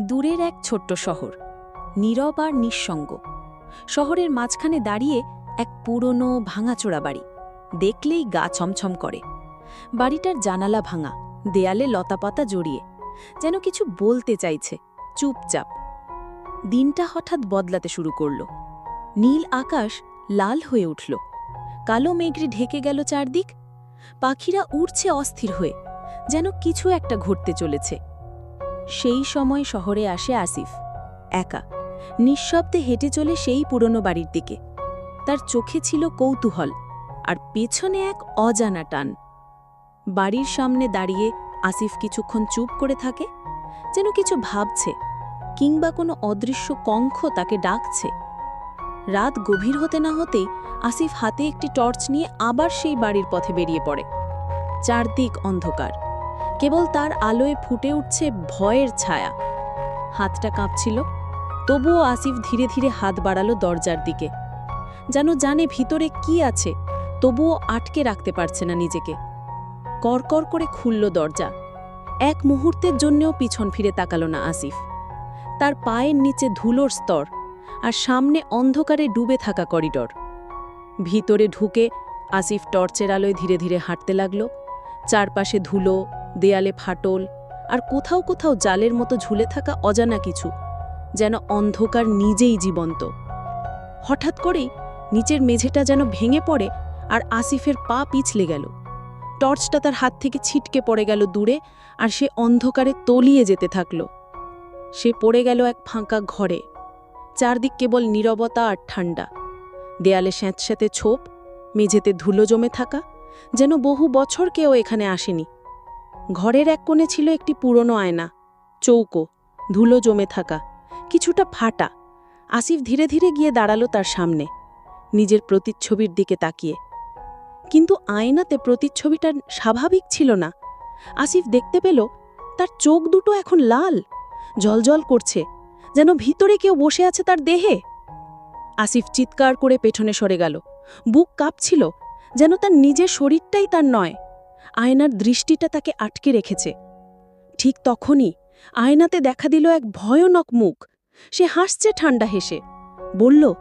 দূরের এক ছোট্ট শহর, নীরব আর নিঃসঙ্গ। শহরের মাঝখানে দাঁড়িয়ে এক পুরনো ভাঙাচোরা বাড়ি, দেখলেই গা ছমছম করে। বাড়িটার জানালা ভাঙা, দেয়ালে লতাপাতা জড়িয়ে, যেন কিছু বলতে চাইছে, চুপচাপ। দিনটা হঠাৎ বদলাতে শুরু করল। নীল আকাশ লাল হয়ে উঠল। কালো মেঘরে ঢেকে গেল চারদিক। পাখিরা উড়ছে অস্থির হয়ে, যেন কিছু একটা ঘটতে চলেছে। সেই সময় শহরে আসে আসিফ, একা। নিঃশব্দে হেঁটে চলে সেই পুরনো বাড়ির দিকে। তার চোখে ছিল কৌতূহল আর পেছনে এক অজানা টান। বাড়ির সামনে দাঁড়িয়ে আসিফ কিছুক্ষণ চুপ করে থাকে, যেন কিছু ভাবছে কিংবা কোনো অদৃশ্য কঙ্খ তাকে ডাকছে। রাত গভীর হতে না হতেই আসিফ হাতে একটি টর্চ নিয়ে আবার সেই বাড়ির পথে বেরিয়ে পড়ে। চারদিক অন্ধকার। কেবল তার আলোয় ফুটে উঠছে ভয়ের ছায়া। হাতটা কাঁপছিল, তবুও আসিফ ধীরে ধীরে হাত বাড়ালো দরজার দিকে। যেন জানে ভিতরে কি আছে, তবুও আটকে রাখতে পারছে না নিজেকে। করকর করে খুলল দরজা। এক মুহূর্তের জন্যও পিছন ফিরে তাকালো না আসিফ। তার পায়ের নিচে ধুলোর স্তর আর সামনে অন্ধকারে ডুবে থাকা করিডর। ভিতরে ঢুকে আসিফ টর্চের আলোয় ধীরে ধীরে হাঁটতে লাগল। চারপাশে ধুলো, দেয়ালে ফাটল, আর কোথাও কোথাও জালের মতো ঝুলে থাকা অজানা কিছু, যেন অন্ধকার নিজেই জীবন্ত। হঠাৎ করেই নিচের মেঝেটা যেন ভেঙে পড়ে আর আসিফের পা পিছলে গেল। টর্চটা তার হাত থেকে ছিটকে পড়ে গেল দূরে আর সে অন্ধকারে তলিয়ে যেতে থাকল। সে পড়ে গেল এক ফাঁকা ঘরে। চারদিক কেবল নীরবতা আর ঠান্ডা দেয়ালে স্যাঁতস্যাঁতে ছোপ, মেঝেতে ধুলো জমে থাকা যেন বহু বছর কেউ এখানে আসেনি। ঘরের এক কোণে ছিল একটি পুরনো আয়না, চৌকো, ধুলো জমে থাকা, কিছুটা ফাটা। আসিফ ধীরে ধীরে গিয়ে দাঁড়াল তার সামনে, নিজের প্রতিচ্ছবির দিকে তাকিয়ে। কিন্তু আয়নাতে প্রতিচ্ছবিটা স্বাভাবিক ছিল না। আসিফ দেখতে পেল, তার চোখ দুটো এখন লাল জলজল করছে, যেন ভিতরে কেউ বসে আছে তার দেহে। আসিফ চিৎকার করে পেছনে সরে গেল, বুক কাঁপছিল। যেন তার নিজের শরীরটাই তার নয়, আয়নার দৃষ্টিটা তাকে আটকে রেখেছে। ঠিক তখনই আয়নাতে দেখা দিল এক ভয়ানক মুখ। সে হাসছে ঠান্ডা হেসে। বলল,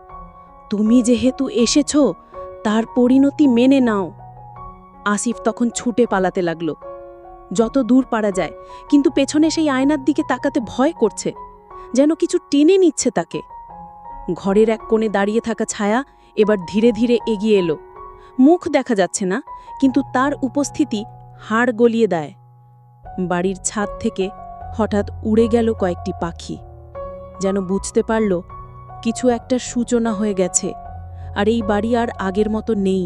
তুমি যেহেতু এসেছ, তার পরিণতি মেনে নাও। আসিফ তখন ছুটে পালাতে লাগল। যত দূর পারা যায়, কিন্তু পেছনে সেই আয়নার দিকে তাকাতে ভয় করছে, যেন কিছু টেনে নিচ্ছে তাকে। ঘরের এক কোণে দাঁড়িয়ে থাকা ছায়া এবার ধীরে ধীরে এগিয়ে এলো। মুখ দেখা যাচ্ছে না, কিন্তু তার উপস্থিতি হাড় গলিয়ে দেয়। বাড়ির ছাদ থেকে হঠাৎ উড়ে গেল কয়েকটি পাখি। যেন বুঝতে পারল, কিছু একটা সূচনা হয়ে গেছে, আর এই বাড়ি আর আগের মতো নেই।